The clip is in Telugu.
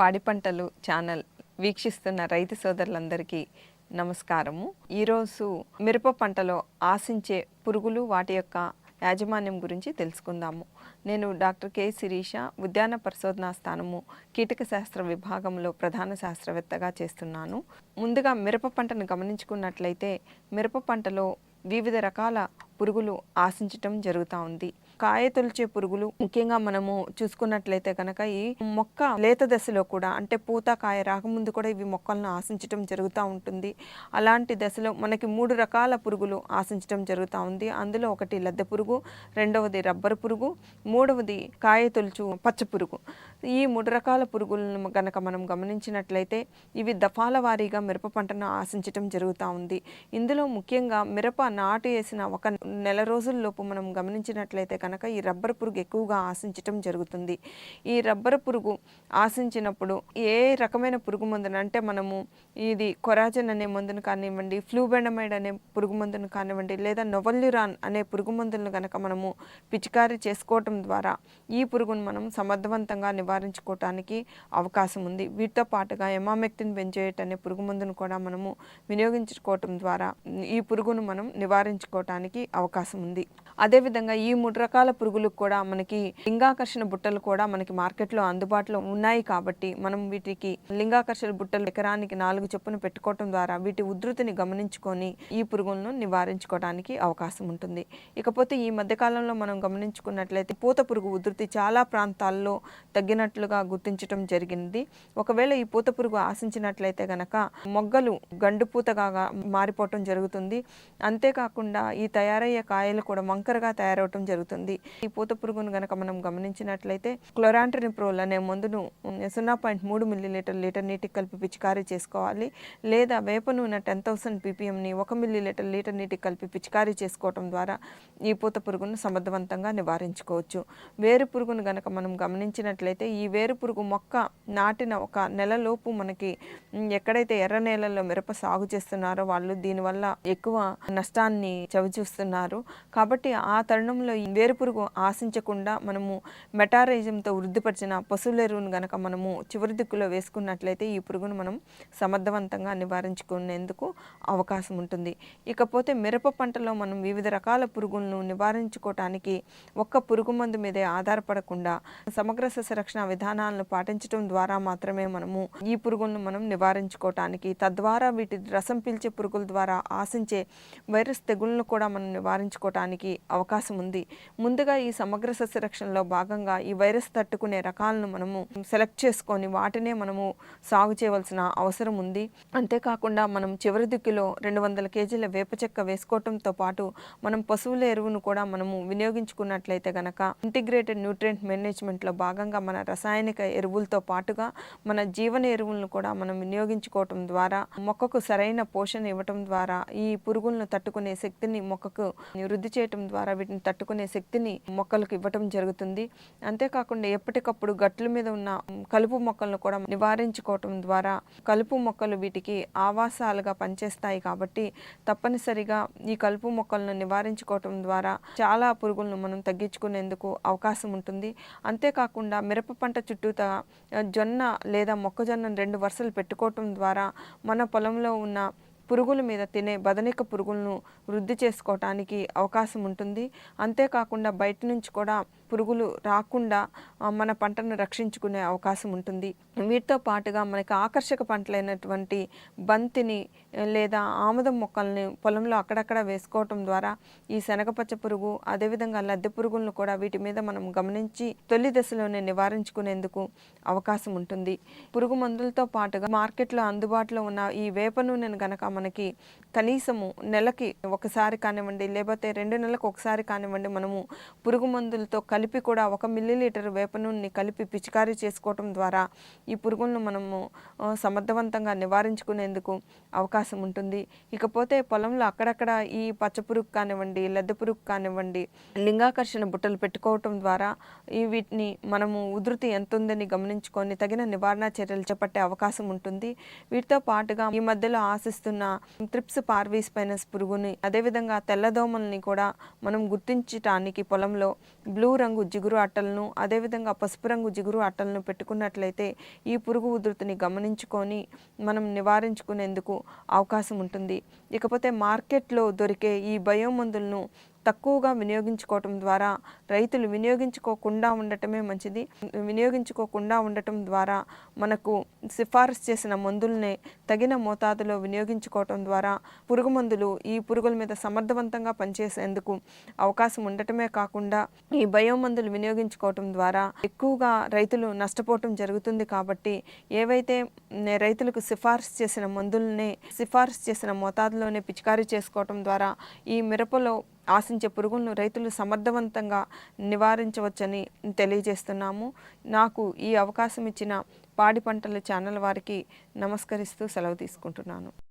పాడి పంటలు ఛానల్ వీక్షిస్తున్న రైతు సోదరులందరికీ నమస్కారము. ఈరోజు మిరప పంటలో ఆశించే పురుగులు వాటి యొక్క యాజమాన్యం గురించి తెలుసుకుందాము. నేను డాక్టర్ కె శిరీష ఉద్యాన పరిశోధనా స్థానము కీటక శాస్త్ర విభాగంలో ప్రధాన శాస్త్రవేత్తగా చేస్తున్నాను. ముందుగా మిరప పంటను గమనించుకున్నట్లయితే మిరప పంటలో వివిధ రకాల పురుగులు ఆశించటం జరుగుతూ ఉంది. కాయ తొలిచే పురుగులు. ముఖ్యంగా మనము చూసుకున్నట్లయితే కనుక ఈ మొక్క లేత దశలో కూడా అంటే పూత కాయ రాకముందు కూడా ఇవి మొక్కలను ఆశించటం జరుగుతూ ఉంటుంది. అలాంటి దశలో మనకి మూడు రకాల పురుగులు ఆశించటం జరుగుతూ ఉంది. అందులో ఒకటి లద్దె పురుగు రెండవది రబ్బరు పురుగు మూడవది కాయ తొలుచు పచ్చ పురుగు. ఈ మూడు రకాల పురుగులను గనక మనం గమనించినట్లయితే ఇవి దఫాల వారీగా మిరప పంటను ఆశించటం జరుగుతూ ఉంది. ఇందులో ముఖ్యంగా మిరప నాటు వేసిన ఒక నెల రోజుల్లోపు మనం గమనించినట్లయితే కనుక కనుక ఈ రబ్బర్ పురుగు ఎక్కువగా ఆశించటం జరుగుతుంది. ఈ రబ్బర్ పురుగు ఆశించినప్పుడు ఏ రకమైన పురుగు మందును అంటే మనము ఇది కొరాజన్ అనే మందును కానివ్వండి ఫ్లూబెండమైడ్ అనే పురుగు మందును కానివ్వండి లేదా నొవల్యురాన్ అనే పురుగు మందులను కనుక మనము పిచికారీ చేసుకోవటం ద్వారా ఈ పురుగును మనం సమర్థవంతంగా నివారించుకోవటానికి అవకాశం ఉంది. వీటితో పాటుగా ఎమామెక్టిన్ బెంజోయేట్ అనే పురుగు మందును కూడా మనము వినియోగించుకోవటం ద్వారా ఈ పురుగును మనం నివారించుకోవటానికి అవకాశం ఉంది. అదేవిధంగా ఈ మూడు రకాల పురుగులకు కూడా మనకి లింగాకర్షణ బుట్టలు కూడా మనకి మార్కెట్లో అందుబాటులో ఉన్నాయి కాబట్టి మనం వీటికి లింగాకర్షణ బుట్టలు ఎకరానికి నాలుగు చొప్పున పెట్టుకోవటం ద్వారా వీటి ఉధృతిని గమనించుకొని ఈ పురుగులను నివారించుకోవడానికి అవకాశం ఉంటుంది. ఇకపోతే ఈ మధ్యకాలంలో మనం గమనించుకున్నట్లయితే పూత పురుగు ఉధృతి చాలా ప్రాంతాల్లో తగ్గినట్లుగా గుర్తించడం జరిగింది. ఒకవేళ ఈ పూత పురుగు ఆశించినట్లయితే గనక మొగ్గలు గండు పూతగా మారిపోవటం జరుగుతుంది. అంతేకాకుండా ఈ తయారయ్యే కాయలు కూడా వంకరగా తయారవటం జరుగుతుంది. ఈ పూత పురుగును గనక మనం గమనించినట్లయితే క్లోరాంట్రినిప్రోల్ అనే మందును సున్నా పాయింట్ మూడు మిల్లీ లీటర్ లీటర్ నీటికి కలిపి పిచికారీ చేసుకోవాలి. లేదా వేప నూనె టెన్ థౌసండ్ పీపీఎంని ఒక మిల్లీ లీటర్ లీటర్ నీటికి కలిపి పిచికారీ చేసుకోవటం ద్వారా ఈ పూత పురుగును సమర్థవంతంగా నివారించుకోవచ్చు. వేరు పురుగును గనక మనం గమనించినట్లయితే ఈ వేరు పురుగు మొక్క నాటిన ఒక నెలలోపు మనకి ఎక్కడైతే ఎర్ర నేలల్లో మిరప సాగు చేస్తున్నారో వాళ్ళు దీనివల్ల ఎక్కువ నష్టాన్ని చవిచూస్తున్నారు. కాబట్టి ఆ తరుణంలో ఈ వేరు పురుగు ఆశించకుండా మనము మెటారైజంతో వృద్ధిపరిచిన పశువుల ఎరువును గనక మనము చివరి దిక్కులో వేసుకున్నట్లయితే ఈ పురుగును మనం సమర్థవంతంగా నివారించుకునేందుకు అవకాశం ఉంటుంది. ఇకపోతే మిరప పంటలో మనం వివిధ రకాల పురుగులను నివారించుకోవటానికి ఒక్క పురుగు మందు మీదే ఆధారపడకుండా సమగ్ర సస్యరక్షణ విధానాలను పాటించడం ద్వారా మాత్రమే మనము ఈ పురుగులను మనం నివారించుకోవటానికి తద్వారా వీటి రసం పీల్చే పురుగుల ద్వారా ఆశించే వైరస్ తెగుళ్ళను కూడా మనం నివారించుకోవటానికి అవకాశం ఉంది. ముందుగా ఈ సమగ్ర సస్యరక్షణలో భాగంగా ఈ వైరస్ తట్టుకునే రకాలను మనము సెలెక్ట్ చేసుకొని వాటినే మనము సాగు చేయవలసిన అవసరం ఉంది. అంతేకాకుండా మనం చివరి దిక్కులో రెండు వందల కేజీల వేప చెక్క వేసుకోవటంతో పాటు మనం పశువుల ఎరువును కూడా మనము వినియోగించుకున్నట్లయితే గనక ఇంటిగ్రేటెడ్ న్యూట్రియంట్ మేనేజ్మెంట్లో భాగంగా మన రసాయనిక ఎరువులతో పాటుగా మన జీవన ఎరువులను కూడా మనం వినియోగించుకోవటం ద్వారా మొక్కకు సరైన పోషణ ఇవ్వటం ద్వారా ఈ పురుగులను తట్టుకునే శక్తిని మొక్కకు వృద్ధి చేయటం ద్వారా వీటిని తట్టుకునే శక్తి శక్తిని మొక్కలకు ఇవ్వటం జరుగుతుంది. అంతేకాకుండా ఎప్పటికప్పుడు గట్ల మీద ఉన్న కలుపు మొక్కలను కూడా నివారించుకోవటం ద్వారా కలుపు మొక్కలు వీటికి ఆవాసాలుగా పనిచేస్తాయి కాబట్టి తప్పనిసరిగా ఈ కలుపు మొక్కలను నివారించుకోవటం ద్వారా చాలా పురుగులను మనం తగ్గించుకునేందుకు అవకాశం ఉంటుంది. అంతేకాకుండా మిరప పంట చుట్టూతా జొన్న లేదా మొక్కజొన్న రెండు వరుసలు పెట్టుకోవటం ద్వారా మన పొలంలో ఉన్న పురుగుల మీద తినే బదనిక పురుగులను వృద్ధి చేసుకోవటానికి అవకాశం ఉంటుంది. అంతేకాకుండా బయట నుంచి కూడా పురుగులు రాకుండా మన పంటను రక్షించుకునే అవకాశం ఉంటుంది. వీటితో పాటుగా మనకి ఆకర్షక పంటలైనటువంటి బంతిని లేదా ఆముదం మొక్కల్ని పొలంలో అక్కడక్కడ వేసుకోవటం ద్వారా ఈ శనగపచ్చ పురుగు అదేవిధంగా లద్దె పురుగులను కూడా వీటి మీద మనం గమనించి తొలి దశలోనే నివారించుకునేందుకు అవకాశం ఉంటుంది. పురుగు మందులతో పాటుగా మార్కెట్లో అందుబాటులో ఉన్న ఈ వేప నూనెను గనక మనకి కనీసము నెలకి ఒకసారి కానివ్వండి లేకపోతే రెండు నెలలకు ఒకసారి కానివ్వండి మనము పురుగు మందులతో కలిపి కూడా ఒక మిల్లీ లీటర్ వేప నూనెని కలిపి పిచికారీ చేసుకోవటం ద్వారా ఈ పురుగులను మనము సమర్థవంతంగా నివారించుకునేందుకు అవకాశం ఉంటుంది. ఇకపోతే పొలంలో అక్కడక్కడ ఈ పచ్చ పురుగు కానివ్వండి లద్దె పురుగు కానివ్వండి లింగాకర్షణ బుట్టలు పెట్టుకోవటం ద్వారా ఈ వీటిని మనము ఉధృతి ఎంత ఉందని గమనించుకొని తగిన నివారణ చర్యలు చేపట్టే అవకాశం ఉంటుంది. వీటితో పాటుగా ఈ మధ్యలో ఆశిస్తున్న ఉన్న త్రిప్స్ పార్వీస్ పైనస్ పురుగుని అదేవిధంగా తెల్లదోమల్ని కూడా మనం గుర్తించటానికి పొలంలో బ్లూ రంగు జిగురు అట్టలను అదేవిధంగా పసుపు రంగు జిగురు అట్టలను పెట్టుకున్నట్లయితే ఈ పురుగు ఉధృతిని గమనించుకొని మనం నివారించుకునేందుకు అవకాశం ఉంటుంది. ఇకపోతే మార్కెట్లో దొరికే ఈ బయో మందులను తక్కువగా వినియోగించుకోవటం ద్వారా రైతులు వినియోగించుకోకుండా ఉండటమే మంచిది. వినియోగించుకోకుండా ఉండటం ద్వారా మనకు సిఫారసు చేసిన మందుల్నే తగిన మోతాదులో వినియోగించుకోవటం ద్వారా పురుగు మందులు ఈ పురుగుల మీద సమర్థవంతంగా పనిచేసేందుకు అవకాశం ఉండటమే కాకుండా ఈ బయో మందులు వినియోగించుకోవటం ద్వారా ఎక్కువగా రైతులు నష్టపోవటం జరుగుతుంది కాబట్టి ఏవైతే రైతులకు సిఫారసు చేసిన మందుల్ని సిఫారసు చేసిన మోతాదులోనే పిచికారీ చేసుకోవటం ద్వారా ఈ మిరపలో ఆశించే పురుగులను రైతులు సమర్థవంతంగా నివారించవచ్చని తెలియజేస్తున్నాము. నాకు ఈ అవకాశం ఇచ్చిన పాడి పంటల ఛానల్ వారికి నమస్కరిస్తూ సెలవు తీసుకుంటున్నాను.